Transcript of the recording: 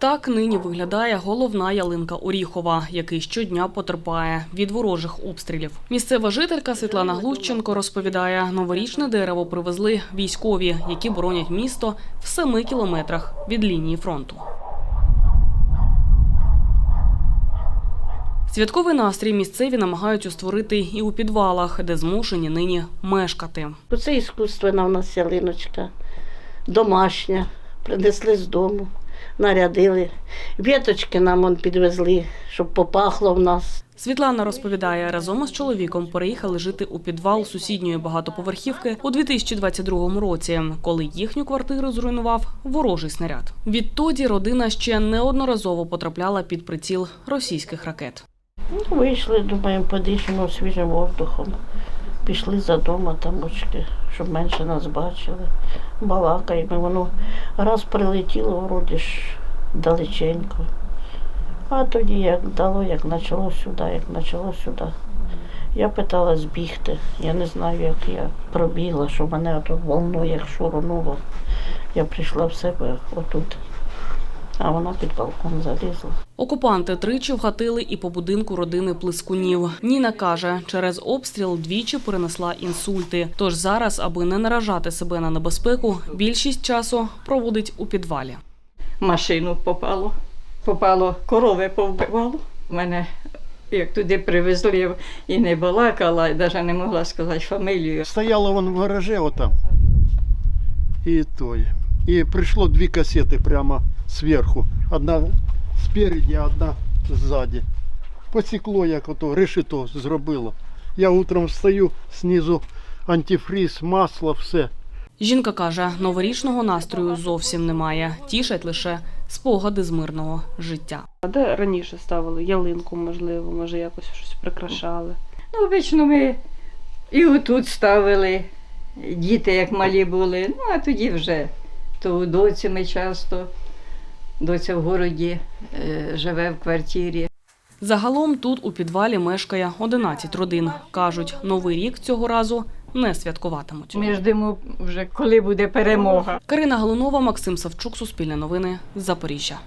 Так нині виглядає головна ялинка Оріхова, який щодня потерпає від ворожих обстрілів. Місцева жителька Світлана Глущенко розповідає, новорічне дерево привезли військові, які боронять місто в семи кілометрах від лінії фронту. Святковий настрій місцеві намагаються створити і у підвалах, де змушені нині мешкати. Це іскусственна в нас ялиночка, домашня. Принесли з дому, нарядили. Віточки нам он підвезли, щоб попахло в нас. Світлана розповідає, разом із чоловіком переїхали жити у підвал сусідньої багатоповерхівки у 2022 році, коли їхню квартиру зруйнував ворожий снаряд. Відтоді родина ще неодноразово потрапляла під приціл російських ракет. Ну, вийшли, думаємо, подишимо свіжим воздухом. Пішли за дому там очки, щоб менше нас бачили. Балакаємо, воно раз прилетіло, вроді ж далеченько. А тоді як дало, як почало сюди, як почало сюди. Я питалась бігти. Я не знаю, як я пробігла, що мене ото волною як шурунуло. Я прийшла в себе отут, а вона під балкон залізла. Окупанти тричі вгатили і по будинку родини Плескунів. Ніна каже, через обстріл двічі перенесла інсульти. Тож зараз, аби не наражати себе на небезпеку, більшість часу проводить у підвалі. машину попало. Попало, корови повбивало. Мене як туди привезли і не балакала, і навіть не могла сказати фамілію. Стояла вон в гараже отам. И той. И пришло две кассеты прямо сверху. Одна спереди, а одна сзади. Посікло, як ото решето зробило. Я утром встаю, знизу антифриз, масло, все. Жінка каже, новорічного настрою зовсім немає. Тішать лише спогади з мирного життя. А де раніше ставили ялинку, можливо, може якось щось прикрашали. Ну, обично ми і отут ставили, діти як малі були. Ну, а тоді вже то у доці ми часто. Доця в городі е, живе в квартирі. Загалом тут у підвалі мешкає 11 родин. Кажуть, новий рік цього разу не святкуватимуть. Ми ждемо вже, коли буде перемога. Карина Галунова, Максим Савчук, Суспільне новини, Запоріжжя.